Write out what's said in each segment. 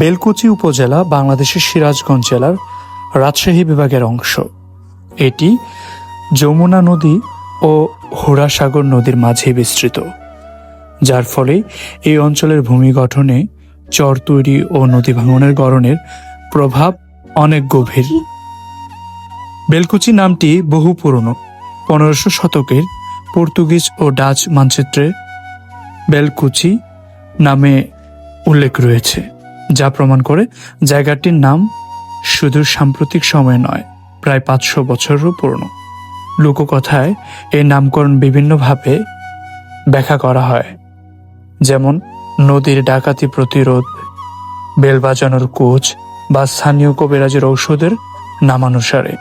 বেলকুচি উপজেলা বাংলাদেশের সিরাজগঞ্জ জেলার রাজশাহী বিভাগের অংশ। এটি যমুনা নদী ও হুরাসাগর নদীর মাঝে বিস্তৃত, যার ফলে এই অঞ্চলের ভূমি গঠনে চর তৈরি ও নদী ভাঙনের গড়নের প্রভাব অনেক গভীর। বেলকুচি নামটি বহু পুরনো, পনেরোশো শতকের পর্তুগিজ ও ডাচ মানচিত্রে বেলকুচি নামে উল্লেখ রয়েছে। যা প্রমাণ করে জায়গাটির নাম শুধু সাম্প্রতিক সময় নয়, প্রায় পাঁচশো বছরেরও পুরনো। লোককথায় এই নামকরণ বিভিন্নভাবে ব্যাখ্যা করা হয়। যেমন, নদীর ডাকাতি প্রতিরোধ, বেল বাজানোর কোচ বা স্থানীয় কবিরাজের ঔষধের নামানুসারে।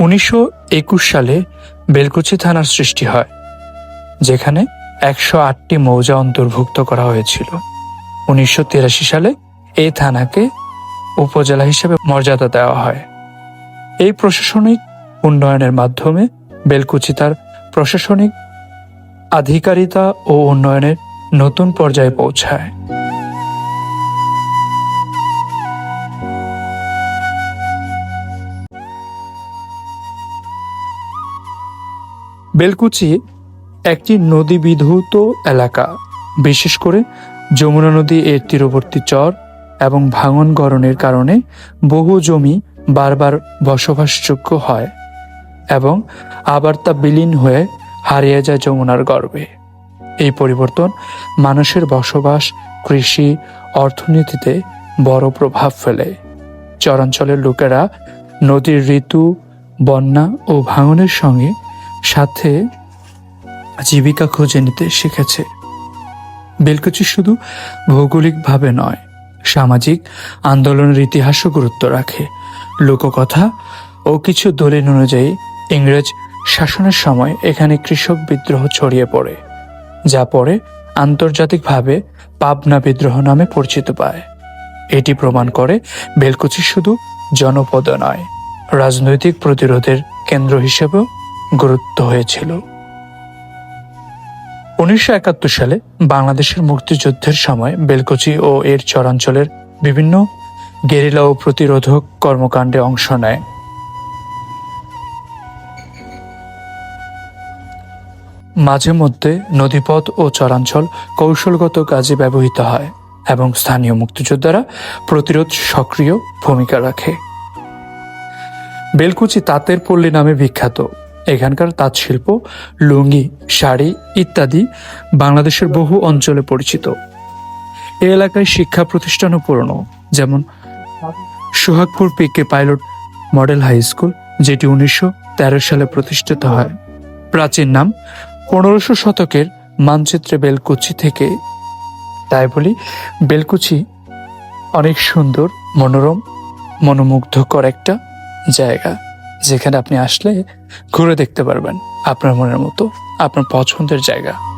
উনিশশো একুশ সালে বেলকুচি থানার সৃষ্টি হয়, যেখানে একশো আটটি মৌজা অন্তর্ভুক্ত করা হয়েছিল। উনিশশো তিরাশি সালে এই থানাকে উপজেলা হিসেবে মর্যাদা দেওয়া হয়। এই প্রশাসনিক উন্নয়নের মাধ্যমে বেলকুচি তার প্রশাসনিক আধিকারিতা ও উন্নয়নের নতুন পর্যায়ে পৌঁছায়। বেলকুচি একটি নদী বিধৌত এলাকা, বিশেষ করে যমুনা নদী এর তীরবর্তী চর এবং ভাঙন গড়নের কারণে বহু জমি বারবার বসবাসযোগ্য হয় এবং আবার তা বিলীন হয়ে হারিয়ে যায় যমুনার গর্বে এই পরিবর্তন মানুষের বসবাস, কৃষি, অর্থনীতিতে বড় প্রভাব ফেলে। চরাঞ্চলের লোকেরা নদীর ঋতু, বন্যা ও ভাঙনের সঙ্গে সাথে জীবিকা খুঁজে নিতে শিখেছে। বেলকুচি শুধু ভৌগোলিকভাবে নয়, সামাজিক আন্দোলনের ইতিহাসও গুরুত্ব রাখে। লোককথা ও কিছু দলিল অনুযায়ী, ইংরেজ শাসনের সময় এখানে কৃষক বিদ্রোহ ছড়িয়ে পড়ে, যা পরে আন্তর্জাতিকভাবে পাবনা বিদ্রোহ নামে পরিচিত পায়। এটি প্রমাণ করে বেলকুচি শুধু জনপদ নয়, রাজনৈতিক প্রতিরোধের কেন্দ্র হিসেবেও গুরুত্ব হয়েছিল। উনিশশো একাত্তর সালে বাংলাদেশের মুক্তিযুদ্ধের সময় বেলকুচি ও এর চরাঞ্চলের বিভিন্ন গেরিলা ও প্রতিরোধক কর্মকাণ্ডে অংশ নেয়। মাঝে মধ্যে নদীপথ ও চরাঞ্চল কৌশলগত কাজে ব্যবহৃত হয় এবং স্থানীয় মুক্তিযোদ্ধারা প্রতিরোধ সক্রিয় ভূমিকা রাখে। বেলকুচি তাঁতের পল্লী নামে বিখ্যাত। এখানকার তাঁত শিল্প লুঙ্গি, শাড়ি ইত্যাদি বাংলাদেশের বহু অঞ্চলে পরিচিত। এ এলাকায় শিক্ষা প্রতিষ্ঠানও পুরনো, যেমন Sohagpur P K pilot model high school, যেটি উনিশশো তেরো সালে প্রতিষ্ঠিত হয়। প্রাচীন নাম পনেরোশো শতকের মানচিত্রে বেলকুচি থেকে। তাই বলি, বেলকুচি অনেক সুন্দর, মনোরম, মনোমুগ্ধকর একটা জায়গা। যেখানে আপনি আসলে ঘুরে দেখতে পারবেন আপনার মনের মতো আপনার পছন্দের জায়গা।